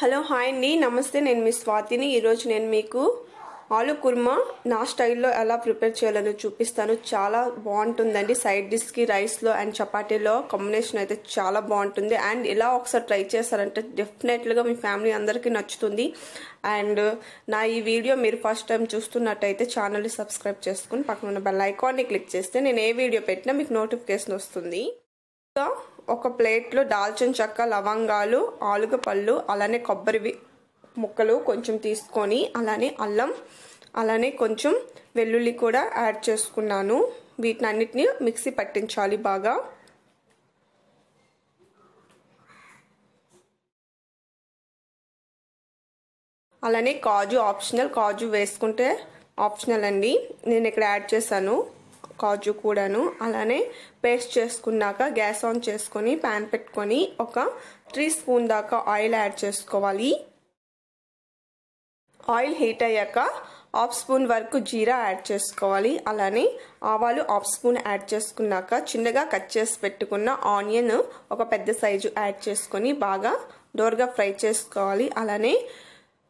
Hello hi అండి. నమస్తే నేను మీ స్వాతిని. ఈరోజు నేను మీకు ఆలు కుర్మా నా స్టైల్లో ఎలా ప్రిపేర్ చేయాలని చూపిస్తాను. చాలా బాగుంటుందండి. సైడ్ డిష్కి రైస్లో అండ్ చపాతీలో కాంబినేషన్ అయితే చాలా బాగుంటుంది. అండ్ ఇలా ఒకసారి ట్రై చేస్తారంటే డెఫినెట్గా మీ ఫ్యామిలీ అందరికీ నచ్చుతుంది. అండ్ నా ఈ వీడియో మీరు ఫస్ట్ టైం చూస్తున్నట్టయితే ఛానల్ని సబ్స్క్రైబ్ చేసుకుని పక్కన ఉన్న బెల్ ఐకాన్ని క్లిక్ చేస్తే నేను ఏ వీడియో పెట్టినా మీకు నోటిఫికేషన్ వస్తుంది. ఒక ప్లేట్లో దాల్చిన చెక్క లవంగాలు ఆలుగ పళ్ళు అలానే కొబ్బరి ముక్కలు కొంచెం తీసుకొని అలానే అల్లం అలానే కొంచెం వెల్లుల్లి కూడా యాడ్ చేసుకున్నాను. వీటిని అన్నిటిని మిక్సీ పట్టించాలి బాగా. అలానే కాజు ఆప్షనల్ కాజు వేసుకుంటే ఆప్షనల్ అండి. నేను ఇక్కడ యాడ్ చేశాను. కాజు కూడాను అలానే పేస్ట్ చేసుకున్నాక గ్యాస్ ఆన్ చేసుకొని ప్యాన్ పెట్టుకొని ఒక త్రీ స్పూన్ దాకా ఆయిల్ యాడ్ చేసుకోవాలి. ఆయిల్ హీట్ అయ్యాక హాఫ్ స్పూన్ వరకు జీరా యాడ్ చేసుకోవాలి. అలానే ఆవాలు హాఫ్ స్పూన్ యాడ్ చేసుకున్నాక చిన్నగా కట్ చేసి పెట్టుకున్న ఆనియన్ ఒక పెద్ద సైజు యాడ్ చేసుకొని బాగా డోర్గా ఫ్రై చేసుకోవాలి. అలానే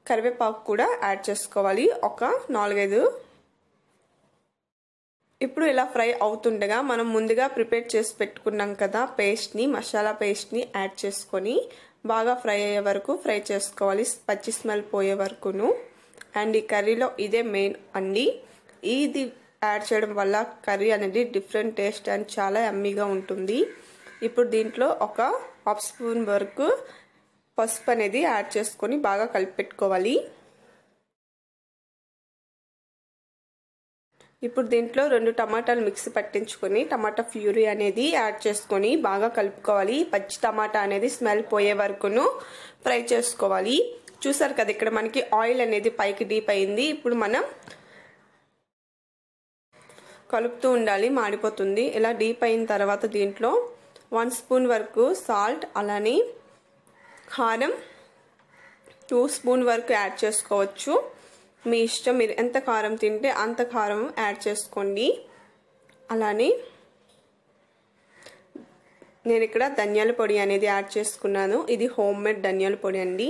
కరివేపాకు కూడా యాడ్ చేసుకోవాలి. ఒక నాలుగైదు ఇప్పుడు ఇలా ఫ్రై అవుతుండగా మనం ముందుగా ప్రిపేర్ చేసి పెట్టుకున్నాం కదా పేస్ట్ని మసాలా పేస్ట్ని యాడ్ చేసుకొని బాగా ఫ్రై అయ్యే వరకు ఫ్రై చేసుకోవాలి. పచ్చి స్మెల్ పోయే వరకును. అండ్ ఈ కర్రీలో ఇదే మెయిన్ అండి. ఇది యాడ్ చేయడం వల్ల కర్రీ అనేది డిఫరెంట్ టేస్ట్ అండ్ చాలా ఎమ్మీగా ఉంటుంది. ఇప్పుడు దీంట్లో ఒక హాఫ్ స్పూన్ వరకు పసుపు అనేది యాడ్ చేసుకొని బాగా కలిపి ఇప్పుడు దీంట్లో రెండు టమాటాలు మిక్సీ పట్టించుకొని టమాటా ఫ్యూరీ అనేది యాడ్ చేసుకొని బాగా కలుపుకోవాలి. పచ్చి టమాటా అనేది స్మెల్ పోయే వరకును ఫ్రై చేసుకోవాలి. చూసారు కదా ఇక్కడ మనకి ఆయిల్ అనేది పైకి డీప్ అయింది. ఇప్పుడు మనం కలుపుతూ ఉండాలి మాడిపోతుంది. ఇలా డీప్ అయిన తర్వాత దీంట్లో వన్ స్పూన్ వరకు సాల్ట్ అలానే కారం టూ స్పూన్ వరకు యాడ్ చేసుకోవచ్చు. మీ ఇష్టం మీరు ఎంత కారం తింటే అంత కారం యాడ్ చేసుకోండి. అలానే నేను ఇక్కడ ధనియాల పొడి అనేది యాడ్ చేసుకున్నాను. ఇది హోమ్ మేడ్ ధనియాల పొడి అండి.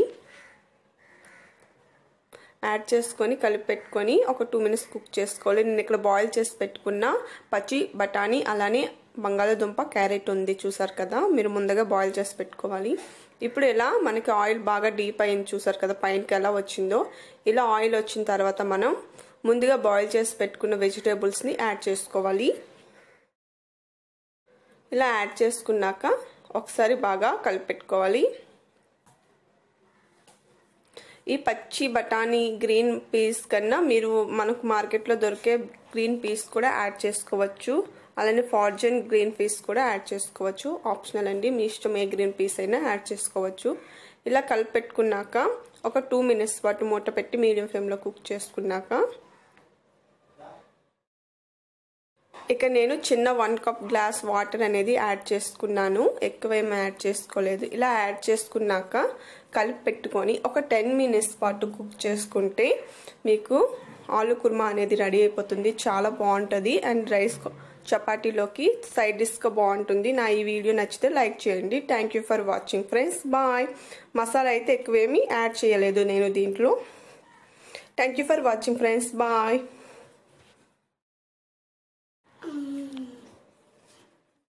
యాడ్ చేసుకొని కలిపి పెట్టుకొని ఒక టూ మినిట్స్ కుక్ చేసుకోవాలి. నేను ఇక్కడ బాయిల్ చేసి పెట్టుకున్న పచ్చి బఠానీ అలానే బంగాళదుంప క్యారెట్ ఉంది చూసారు కదా మీరు ముందుగా బాయిల్ చేసి పెట్టుకోవాలి. ఇప్పుడు ఇలా మనకి ఆయిల్ బాగా డీప్ అయింది చూసారు కదా పైనకి ఎలా వచ్చిందో. ఇలా ఆయిల్ వచ్చిన తర్వాత మనం ముందుగా బాయిల్ చేసి పెట్టుకున్న వెజిటేబుల్స్ని యాడ్ చేసుకోవాలి. ఇలా యాడ్ చేసుకున్నాక ఒకసారి బాగా కలిపెట్టుకోవాలి. ఈ పచ్చి బఠానీ గ్రీన్ పీస్ కన్నా మీరు మనకు మార్కెట్లో దొరికే గ్రీన్ పీస్ కూడా యాడ్ చేసుకోవచ్చు. అలానే ఫార్జన్ గ్రీన్ పీస్ కూడా యాడ్ చేసుకోవచ్చు. ఆప్షనల్ అండి. మీ ఇష్టం ఏ గ్రీన్ పీస్ అయినా యాడ్ చేసుకోవచ్చు. ఇలా కలిపెట్టుకున్నాక ఒక టూ మినిట్స్ పాటు మూట పెట్టి మీడియం ఫ్లేమ్లో కుక్ చేసుకున్నాక ఇక నేను చిన్న వన్ కప్ గ్లాస్ వాటర్ అనేది యాడ్ చేసుకున్నాను. ఎక్కువేమీ యాడ్ చేసుకోలేదు. ఇలా యాడ్ చేసుకున్నాక కలిపి పెట్టుకొని ఒక టెన్ మినిట్స్ పాటు కుక్ చేసుకుంటే మీకు ఆలు కుర్మా అనేది రెడీ అయిపోతుంది. చాలా బాగుంటుంది. అండ్ రైస్ చపాతీలోకి సైడ్ డిష్గా బాగుంటుంది. నా ఈ వీడియో నచ్చితే లైక్ చేయండి. Thank you for watching friends bye masala అయితే ఎక్కువేమీ యాడ్ చేయలేదు నేను దీంట్లో. Thank you for watching friends bye